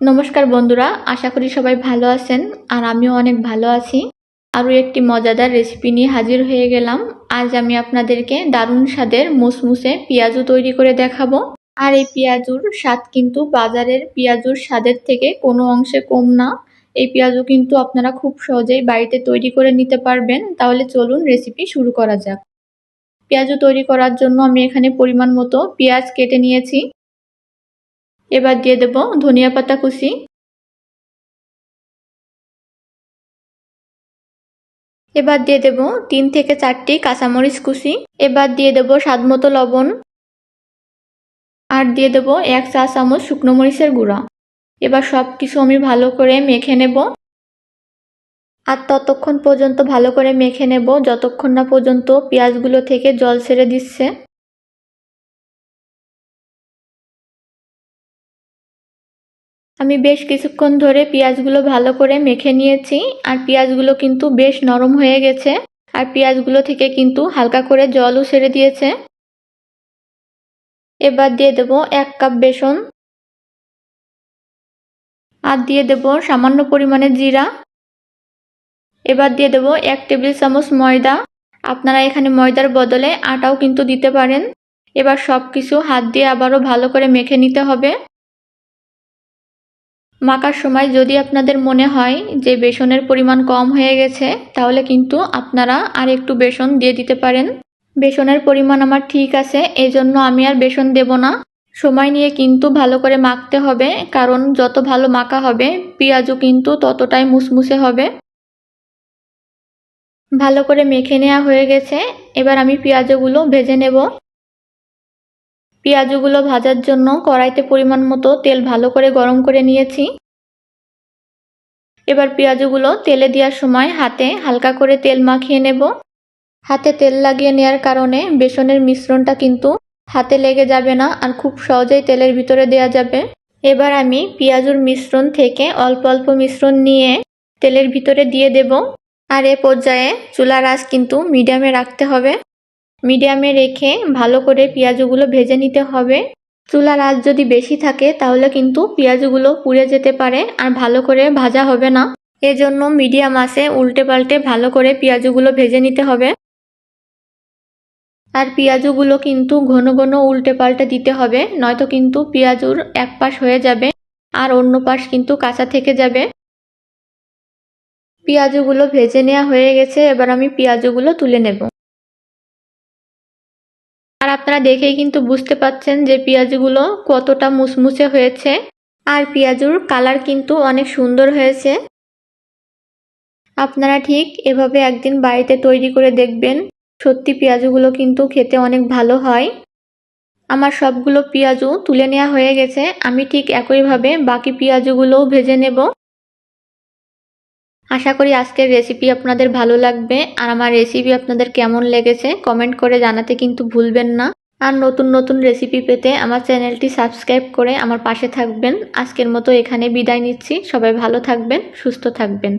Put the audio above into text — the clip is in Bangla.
নমস্কার বন্ধুরা, আশা করি সবাই ভালো আছেন আর আমিও অনেক ভালো আছি। আরও একটি মজাদার রেসিপি নিয়ে হাজির হয়ে গেলাম। আজ আমি আপনাদেরকে দারুণ স্বাদের মুসমুসে পেঁয়াজু তৈরি করে দেখাবো। আর এই পেঁয়াজুর স্বাদ কিন্তু বাজারের পেঁয়াজুর স্বাদের থেকে কোনো অংশে কম না। এই পেঁয়াজু কিন্তু আপনারা খুব সহজেই বাড়িতে তৈরি করে নিতে পারবেন। তাহলে চলুন রেসিপি শুরু করা যাক। পেঁয়াজু তৈরি করার জন্য আমি এখানে পরিমাণ মতো পেঁয়াজ কেটে নিয়েছি। এবার দিয়ে দেব ধনিয়া পাতা কুচি। এবার দিয়ে দেব তিন থেকে চারটি কাঁচামরিচ কুচি। এবার দিয়ে দেব স্বাদ মতো লবণ। আর দিয়ে দেব এক চা চামচ শুকনো মরিচের গুঁড়া। এবার সব কিছু আমি ভালো করে মেখে নেব। আর ততক্ষণ পর্যন্ত ভালো করে মেখে নেব, যতক্ষণ না পর্যন্ত পেঁয়াজগুলো থেকে জল ছেড়ে দিচ্ছে। আমি বেশ কিছুক্ষণ ধরে পেঁয়াজগুলো ভালো করে মেখে নিয়েছি, আর পেঁয়াজগুলো কিন্তু বেশ নরম হয়ে গেছে, আর পেঁয়াজগুলো থেকে কিন্তু হালকা করে জলও ছেড়ে দিয়েছে। এবার দিয়ে দেব এক কাপ বেসন, আর দিয়ে দেব সামান্য পরিমাণে জিরা। এবার দিয়ে দেব এক টেবিল চামচ ময়দা, আপনারা এখানে ময়দার বদলে আটাও কিন্তু দিতে পারেন। এবার সব কিছু হাত দিয়ে আবারও ভালো করে মেখে নিতে হবে। মাখার সময় যদি আপনাদের মনে হয় যে বেসনের পরিমাণ কম হয়ে গেছে, তাহলে কিন্তু আপনারা আর একটু বেসন দিয়ে দিতে পারেন। বেসনের পরিমাণ আমার ঠিক আছে এই জন্য আমি আর বেসন দেব না। সময় নিয়ে কিন্তু ভালো করে মাখতে হবে, কারণ যত ভালো মাখা হবে, পেঁয়াজও কিন্তু ততটাই মুসমুসে হবে। ভালো করে মেখে নেওয়া হয়ে গেছে, এবার আমি পেঁয়াজগুলো ভেজে নেব। পেঁয়াজগুলো ভাজার জন্য কড়াইতে পরিমাণ মতো তেল ভালো করে গরম করে নিয়েছি। এবার পেঁয়াজগুলো তেলে দেওয়ার সময় হাতে হালকা করে তেল মাখিয়ে নেব। হাতে তেল লাগিয়ে নেওয়ার কারণে বেসনের মিশ্রণটা কিন্তু হাতে লেগে যাবে না আর খুব সহজেই তেলের ভিতরে দেওয়া যাবে। এবার আমি পেঁয়াজুর মিশ্রণ থেকে অল্প অল্প মিশ্রণ নিয়ে তেলের ভিতরে দিয়ে দেব। আর এ পর্যায়ে চুলার আঁচ কিন্তু মিডিয়ামে রাখতে হবে। মিডিয়ামে রেখে ভালো করে পেঁয়াজগুলো ভেজে নিতে হবে। চুলার আঁচ যদি বেশি থাকে, তাহলে কিন্তু পেঁয়াজগুলো পুড়ে যেতে পারে আর ভালো করে ভাজা হবে না। এজন্য মিডিয়াম আঁচে উল্টে পাল্টে ভালো করে পেঁয়াজগুলো ভেজে নিতে হবে। আর পেঁয়াজগুলো কিন্তু ঘন ঘন উল্টে পাল্টে দিতে হবে, নয়তো কিন্তু পেঁয়াজুর এক পাশ হয়ে যাবে আর অন্য পাশ কিন্তু কাঁচা থেকে যাবে। পেঁয়াজগুলো ভেজে নেওয়া হয়ে গেছে, এবার আমি পেঁয়াজগুলো তুলে নেব। আর আপনারা দেখেই কিন্তু বুঝতে পাচ্ছেন যে পেঁয়াজগুলো কতটা মুসমুসে হয়েছে। আর পেঁয়াজুর কালার কিন্তু অনেক সুন্দর হয়েছে। আপনারা ঠিক এভাবে একদিন বাড়িতে তৈরি করে দেখবেন, সত্যি পেঁয়াজগুলো কিন্তু খেতে অনেক ভালো হয়। আমার সবগুলো পেঁয়াজও তুলে নেওয়া হয়ে গেছে, আমি ঠিক একইভাবে বাকি পেঁয়াজগুলোও ভেজে নেব। আশা করি আজকের রেসিপি আপনাদের ভালো লাগবে। আর আমার রেসিপি আপনাদের কেমন লেগেছে কমেন্ট করে জানাতে কিন্তু ভুলবেন না। আর নতুন নতুন রেসিপি পেতে আমার চ্যানেলটি সাবস্ক্রাইব করে আমার পাশে থাকবেন। আজকের মতো এখানে বিদায় নিচ্ছি। সবাই ভালো থাকবেন, সুস্থ থাকবেন।